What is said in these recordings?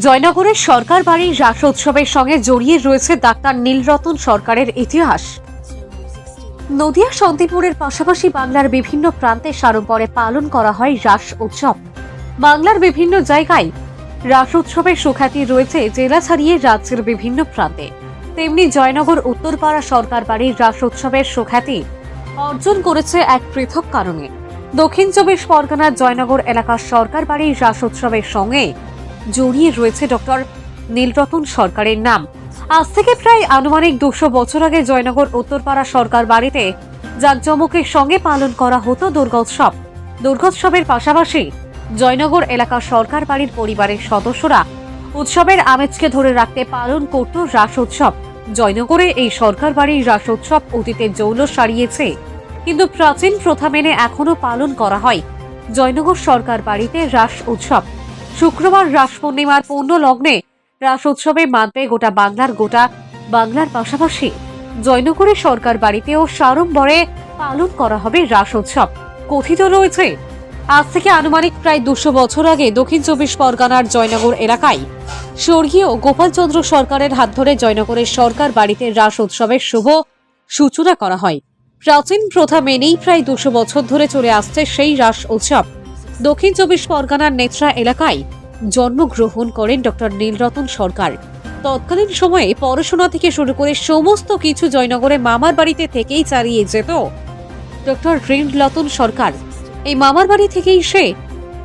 জয়নগরের সরকার বাড়ির রাস উৎসবের সঙ্গে জড়িয়ে রয়েছে ডাক্তার নীলরতন সরকারের ইতিহাস। নদিয়া শান্তিপুরের পাশাপাশি বাংলার বিভিন্ন প্রান্তে সাড়ম্বরে পালন করা হয় রাস উৎসব। বাংলার বিভিন্ন জায়গায় রাস উৎসবের সুখ্যাতি রয়েছে জেলা ছাড়িয়ে রাজ্যের বিভিন্ন প্রান্তে। তেমনি জয়নগর, উত্তরপাড়া সরকার বাড়ির রাস উৎসবের সুখ্যাতি অর্জন করেছে এক পৃথক কারণে। দক্ষিণ চব্বিশ পরগনার জয়নগর এলাকার সরকার বাড়ির রাস উৎসবের সঙ্গে জড়িয়ে রয়েছে ডক্টর নীলরতন সরকারের নাম। আজ থেকে প্রায় আনুমানিক দুশো বছর আগে জয়নগর উত্তরপাড়া সরকার বাড়িতে জাঁকজমকের সঙ্গে পালন করা হতো দুর্গোৎসব। দুর্গোৎসবের পাশাপাশি জয়নগর এলাকার সরকার বাড়ির পরিবারের সদস্যরা উৎসবের আমেজকে ধরে রাখতে পালন করত রাস উৎসব জয়নগরে এই সরকার বাড়ির রাস উৎসব অতীতে জৌল সারিয়েছে। কিন্তু প্রাচীন প্রথা মেনে এখনও পালন করা হয়। জয়নগর সরকার বাড়িতে রাস উৎসব। শুক্রবার রাস পূর্ণিমার পূর্ণ লগ্নে রাস উৎসবে মানবে গোটা বাংলার গোটা বাংলার পাশাপাশি জয়নগরের সরকার বাড়িতেও সাড়ম্বরে পালন করা হবে রাস উৎসব। কথিত রয়েছে, আজ থেকে আনুমানিক প্রায় দুশো বছর আগে দক্ষিণ চব্বিশ পরগনার জয়নগর এলাকায় স্বর্গীয় গোপালচন্দ্র সরকারের হাত ধরে জয়নগরের সরকার বাড়িতে রাস উৎসবের শুভ সূচনা করা হয়। প্রাচীন প্রথা মেনেই প্রায় দুশো বছর ধরে চলে আসছে সেই রাস উৎসব। দক্ষিণ চব্বিশ পরগনার নেত্রা এলাকায় জন্মগ্রহণ করেন ডক্টর নীলরতন সরকার। তৎকালীন সময়ে পড়াশোনা থেকে শুরু করে সমস্ত কিছু জয়নগরে মামার বাড়িতে থেকেই চালিয়ে যেত ডক্টর নীলরতন সরকার। এই মামার বাড়ি থেকেই সে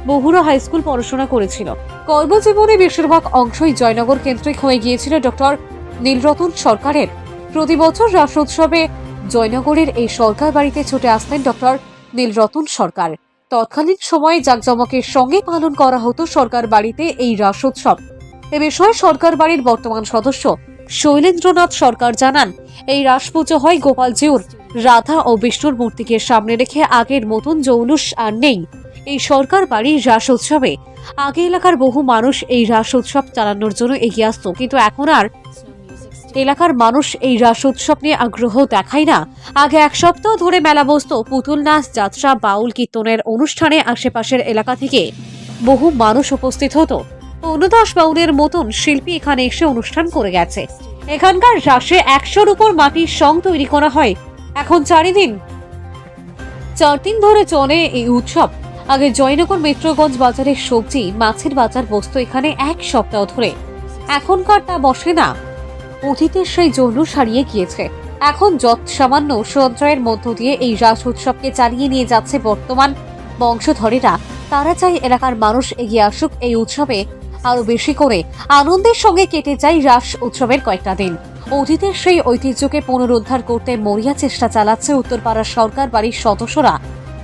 বহুরা হাই স্কুল পড়াশোনা করেছিল। কর্মজীবনে বেশিরভাগ অংশই জয়নগর কেন্দ্রিক হয়ে গিয়েছিল ডক্টর নীলরতন সরকারের। প্রতি বছর রাস উৎসবে জয়নগরের এই সরকার বাড়িতে ছুটে আসতেন ডক্টর নীলরতন সরকার। তৎকালীন সময়ে জাকজমকের সঙ্গে পালন করা হতো সরকার বাড়িতে এই রাস উৎসব এ বিষয়ে সরকার বাড়ির বর্তমান সদস্য শৈলেন্দ্রনাথ সরকার জানান, এই রাস পুজো হয় গোপালজিউর রাধা ও বিষ্ণুর মূর্তিকে সামনে রেখে আগের মতন জৌলুস আর নেই। এই সরকার বাড়ির রাস উৎসবে আগে এলাকার বহু মানুষ এই রাস উৎসব চালানোর জন্য এগিয়ে আসতো, কিন্তু এখন আর এলাকার মানুষ এই রাস উৎসব নিয়ে আগ্রহ দেখায় না। আগে এক সপ্তাহ ধরে মেলা বসত পুতুল নাচ, যাত্রা, বাউল কীর্তনের অনুষ্ঠানে আশেপাশের এলাকা থেকে বহু মানুষ উপস্থিত হতো। অনুদাস বাউলের মতন শিল্পী এখানে এসে অনুষ্ঠান করে গেছে। এখানকার রাসে একশোর উপর মাটির সং তৈরি করা হয়। এখন চারিদিন চার দিন ধরে চলে এই উৎসব। আগে জয়নগর মেট্রোগঞ্জ বাজারের সবজি, মাছের বাজার বসত এখানে এক সপ্তাহ ধরে। এখনকার তা বসে না। অতীতের সেই জন্য সারিয়ে গিয়েছে। এখন যত সামান্য সঞ্চয়ের মধ্য দিয়ে এই রাস উৎসবকে চালিয়ে নিয়ে যাচ্ছে বর্তমান বংশধরেরা, তারা চাই এলাকার মানুষ এগিয়ে আসুক এই উৎসবে আরও বেশি করে আনন্দের সঙ্গে কেটে যায় রাস উৎসবের কয়েকটা দিন। অতীতের সেই ঐতিহ্যকে পুনরুদ্ধার করতে মরিয়া চেষ্টা চালাচ্ছে উত্তরপাড়ার সরকার বাড়ির সদস্যরা।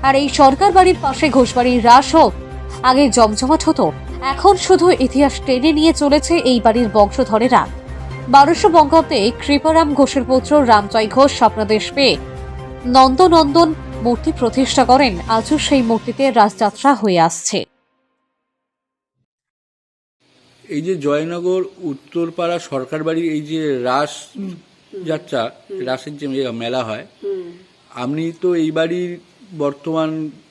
আর এই সরকার বাড়ির পাশে ঘোষবাড়ির রাস হোক, আগে জমজমাট হতো, এখন শুধু ইতিহাস টেনে নিয়ে চলেছে এই বাড়ির বংশধরেরা। বারোশো বঙ্গাব্দে কৃপারাম ঘোষের পুত্র রামজয় ঘোষ স্বপ্নাদেশ পেয়ে নন্দনন্দন মূর্তি প্রতিষ্ঠা করেন। আজও সেই মূর্তিতে রাজযাত্রা হয়ে আসছে। এই যে জয়নগর উত্তরপাড়া সরকার বাড়ির এই যে রাস যাত্রা রাসের যে মেলা হয় আপনি তো এই বাড়ির বর্তমান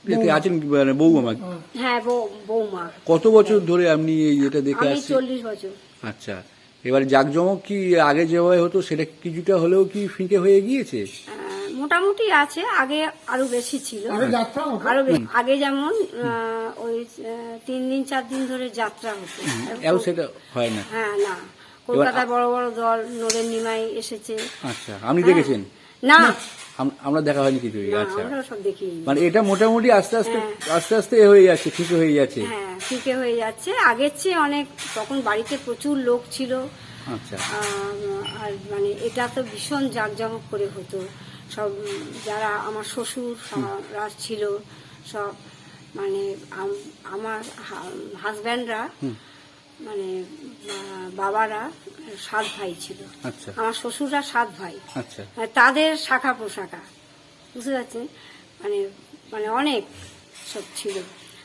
এতে আছেন কি? মানে বৌমা হ্যাঁ বৌমা কত বছর ধরে আপনি এই এটা দেখে আসছেন? চল্লিশ বছর। আচ্ছা। এবার জাকজমক কি আগে যেভাবে হতো সেটা কিছুটা হলেও কি ফিকে হয়ে গিয়েছে? মোটামুটি আছে আগে আরও বেশি ছিল। আরও বেশি। আগে যেমন ওই তিন দিন চার দিন ধরে যাত্রা হতো। সেটা হয় না। হ্যাঁ না। কলকাতায় বড় বড় দল নদের নিমাই এসেছে। আচ্ছা আপনি দেখেছেন? না আম- আমরা দেখা হয়নি কিছুই না, আচ্ছা। আমরা সব দেখি মানে এটা মোটামুটি আস্তে আস্তে আস্তে আস্তে এ হয়ে যাচ্ছে ঠিক হয়ে যাচ্ছে। হ্যাঁ ফিকে হয়ে যাচ্ছে। আগের চেয়ে অনেক তখন বাড়িতে প্রচুর লোক ছিল। আচ্ছা। আর মানে এটা তো ভীষণ জাঁকজমক করে হতো। সব যারা আমার শ্বশুর সবারা ছিল সব মানে আমার হাজব্যান্ডরা মানে বাবারা সাত ভাই ছিল। আচ্ছা। আমার শ্বশুররা সাত ভাই। আচ্ছা। মানে তাদের শাখা পোশাখা বুঝতে পারছেন? মানে মানে অনেক সব ছিল।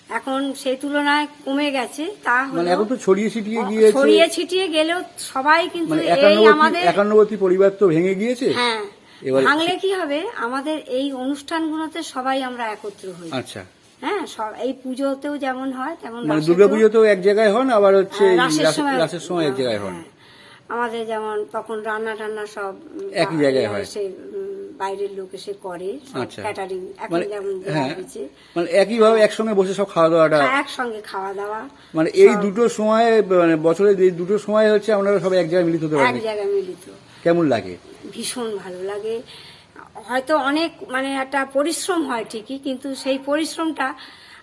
এখন সেই তুলনায় কমে গেছে তা মানে এখন তো ছড়িয়ে ছিটিয়ে গিয়েছে। ছড়িয়ে ছিটিয়ে গেলেও সবাই কিন্তু মানে এই আমাদের একান্নবর্তী পরিবার তো ভেঙে গিয়েছে? হ্যাঁ। ভাঙলে কি হবে? আমাদের এই অনুষ্ঠানগুলোতে সবাই আমরা একত্র হই। আচ্ছা। হ্যাঁ সব এই পুজোতেও যেমন হয় তেমন মানে রাসেতেও- দুর্গা পুজোতেও এক জায়গায় হন আবার হচ্ছে হ্যাঁ, রাসের সময় এক জায়গায় হন হ্যাঁ। আমাদের যেমন তখন রান্না টান্না সব একই জায়গায় হয়। উম, বাইরের লোক এসে করে আচ্ছা। ক্যাটারিং এখন মানে যেমন হ্যাঁ মানে একইভাবে একসঙ্গে বসে সব খাওয়া দাওয়াটা একসঙ্গে খাওয়া দাওয়া মানে এই দুটো সময় মানে বছরের এই দুটো সময় হচ্ছে আপনারা সব এক জায়গায় মিলিত হতে এক জায়গায় মিলিত কেমন লাগে ভীষণ ভালো লাগে হয়তো অনেক মানে একটা পরিশ্রম হয় ঠিকই কিন্তু সেই পরিশ্রমটা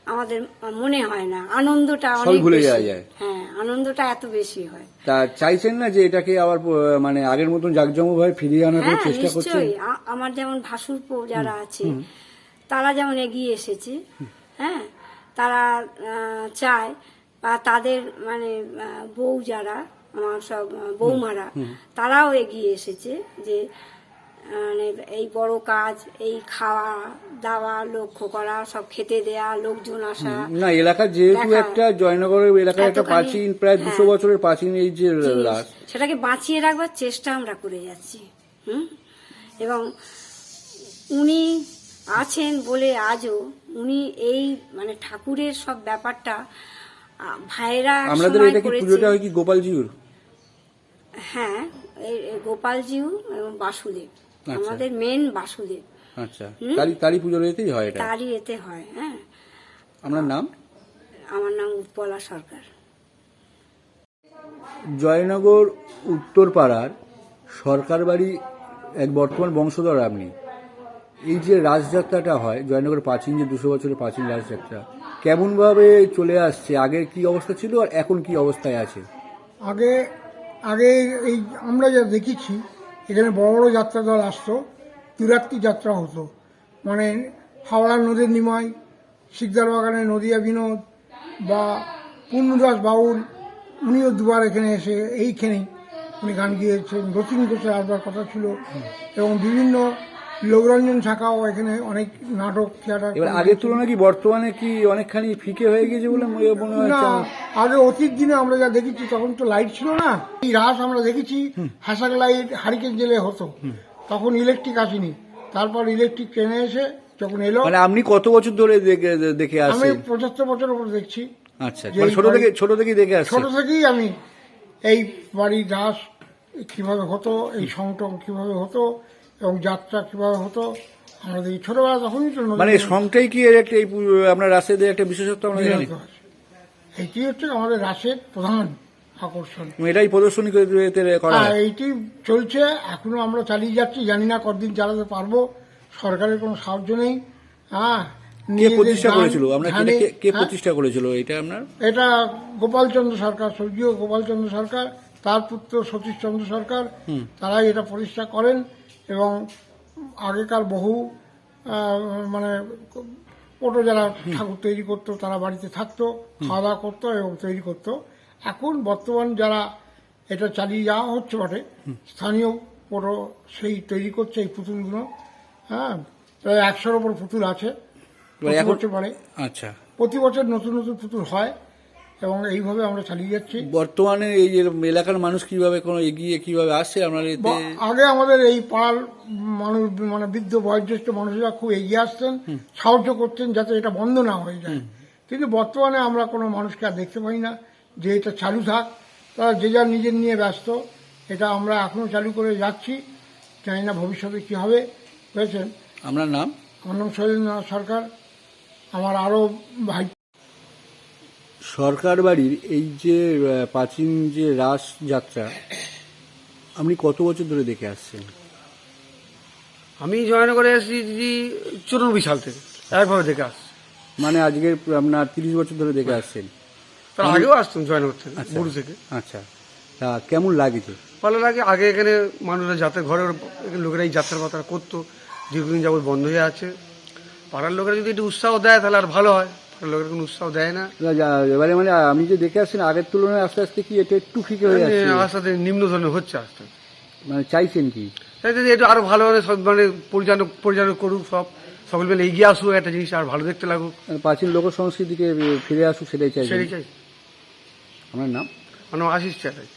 আমাদের মনে হয় না। আনন্দটা অনেক ভুলে। যাওয়া যায়। হ্যাঁ আনন্দটা এত বেশি হয়। তা চাইছেন না যে এটাকে আবার মানে আগের মতন জাঁকজমক ভাবে ফিরিয়ে আনার হ্যাঁ চেষ্টা করছেন? আমার যেমন ভাসুরপো যারা আছে তারা যেমন এগিয়ে এসেছে হ্যাঁ তারা চায় বা তাদের মানে বউ যারা আমার সব বৌমারা তারাও এগিয়ে এসেছে যে মানে এই বড় কাজ এই খাওয়া দাওয়া লক্ষ্য করা সব খেতে দেয়া লোকজন আসা। না এলাকা যেহেতু একটা জয়নগরের এলাকার একটা প্রাচীন প্রায় দুশো হ্যাঁ। বছরের প্রাচীন এই যে সেটাকে বাঁচিয়ে রাখবার চেষ্টা আমরা করে যাচ্ছি হুম? এবং উনি আছেন বলে আজও উনি এই মানে ঠাকুরের সব ব্যাপারটা ভাইরা আমাদের এটা কি পুজোটা হয় কি গোপালজিউর হ্যাঁ গোপালজিউ এবং বাসুদেব। আমাদের মেন বাসুদেব। আচ্ছা। তারই তারই পুজোর এতেই হয় এটা? তারই এতে হয় হ্যাঁ। আপনার নাম? আমার নাম উৎপলা সরকার। জয়নগর উত্তরপাড়ার সরকার বাড়ি এক বর্তমান বংশধর আপনি। এই যে রাজযাত্রাটা হয় জয়নগর প্রাচীন যে দুশো বছরের প্রাচীন রাজযাত্রা কেমনভাবে চলে আসছে? আগে কি অবস্থা ছিল আর এখন কি অবস্থায় আছে? আগে আগে এই আমরা যা দেখেছি এখানে বড় বড় যাত্রা দল আসতো তিরাত্রি যাত্রা হতো। মানে হাওড়ার নদীর নিমাই শিকদার বাগানে নদিয়া বিনোদ বা পূর্ণদাস বাউল উনিও দুবার এখানে এসে এইখানেই উনি গান গিয়েছেন। নতুন ঘোষের আসবার কথা ছিল। এবং বিভিন্ন লোকরঞ্জন শাখাও এখানে অনেক নাটক থিয়েটার এবার আগের তুলনায় কি বর্তমানে কি অনেকখানি ফিকে হয়ে গেছে বলে মনে মনে না আগে অতীত দিনে আমরা যা দেখেছি তখন তো লাইট ছিল না। এই রাস আমরা দেখেছি হ্যাসাক লাইট হারিকেন জেলে হতো। তখন ইলেকট্রিক আসেনি। তারপর ইলেকট্রিক ট্রেনে এসে যখন এলো মানে আপনি কত বছর ধরে দেখে দেখে আমি পঁচাত্তর বছর উপর দেখছি। আচ্ছা মানে ছোট থেকে ছোট থেকেই দেখে আসছেন? ছোট থেকেই আমি এই বাড়ির রাস কীভাবে হতো এই সংটং কীভাবে হতো এবং যাত্রা কীভাবে হতো আমাদের ছোটবেলা তখনই তো মানে সংটাই কি এর একটা এই আপনার রাস্তায় একটা বিশেষত্ব আমরা জানি? আছে। হচ্ছে আমাদের রাসের প্রধান আকর্ষণ। এটাই প্রদর্শনী করে এইটি চলছে এখনও আমরা চালিয়ে যাচ্ছি জানি না কতদিন চালাতে পারব সরকারের কোনো সাহায্য নেই। হ্যাঁ কে প্রতিষ্ঠা করেছিল? কে- কে হ্যাঁ? প্রতিষ্ঠা করেছিল? এটা আপনার? এটা গোপালচন্দ্র সরকার স্বর্গীয় গোপালচন্দ্র সরকার তার পুত্র সতীশচন্দ্র সরকার তারাই এটা প্রতিষ্ঠা করেন। এবং আগেকার বহু মানে ওটো যারা ঠাকুর তৈরি করতো তারা বাড়িতে থাকতো খাওয়া দাওয়া করতো এবং তৈরি করতো। এখন বর্তমান যারা এটা চালিয়ে যাওয়া হচ্ছে বটে স্থানীয় ওটো সেই তৈরি করছে এই পুতুলগুলো হ্যাঁ প্রায় একশোর ওপর পুতুল আছে প্রতি বছর মানে আচ্ছা। প্রতি বছর নতুন নতুন পুতুল হয় এবং এইভাবে আমরা চালিয়ে যাচ্ছি। বর্তমানে এই এলাকার মানুষ কীভাবে কোনো এগিয়ে কীভাবে আসছে আপনার আগে আমাদের এই পাড়ার মানুষ মানে বৃদ্ধ বয়োজ্যেষ্ঠ মানুষরা খুব এগিয়ে আসতেন সাহায্য করতেন যাতে এটা বন্ধ না হয়ে যায়। কিন্তু বর্তমানে আমরা কোনো মানুষকে আর দেখতে পাই না যে এটা চালু থাক। তারা যে যার নিজের নিয়ে ব্যস্ত এটা আমরা এখনও চালু করে যাচ্ছি। জানি না ভবিষ্যতে কী হবে। বুঝেছেন আপনার নাম? আমার নাম সরকার। আমার আরও ভাই সরকার বাড়ির এই যে প্রাচীন যে রাস যাত্রা আপনি কত বছর ধরে দেখে আসছেন? আমি জয়নগরে এসেছি চুরানব্বই সাল থেকে একভাবে দেখে আসছি। মানে আজকে আপনার তিরিশ বছর ধরে দেখে আসছেন? তার আগেও আসতাম জয়নগর থেকে আচ্ছা। বুড়ো থেকে। আচ্ছা। তা কেমন লাগছে ভালো লাগে আগে এখানে মানুষরা যাতে ঘরের লোকেরা এই যাত্রার কথা করতো দীর্ঘদিন যাবত বন্ধ হয়ে আছে। পাড়ার লোকেরা যদি একটু উৎসাহ দেয় তাহলে আর ভালো হয়। লোকেরা কোনো উৎসাহ দেয় না। এবারে মানে আমি যে দেখে আসছেন আগের তুলনায় আস্তে আস্তে কি এটা একটু ফিকে হয়ে যাচ্ছে আস্তে আস্তে নিম্ন ধরনের হচ্ছে আস্তে। মানে চাইছেন কি? যদি একটু আরও ভালো মানে সব পরিচালনা পরিচালনা করুক সব সকল মিলে এগিয়ে আসুক একটা জিনিস আর ভালো দেখতে লাগুক। মানে প্রাচীন লোক সংস্কৃতিকে ফিরে আসুক সেটাই চাইছেন? সেটাই চাই। আপনার নাম? আমার নাম আশিস চ্যাটার্জি।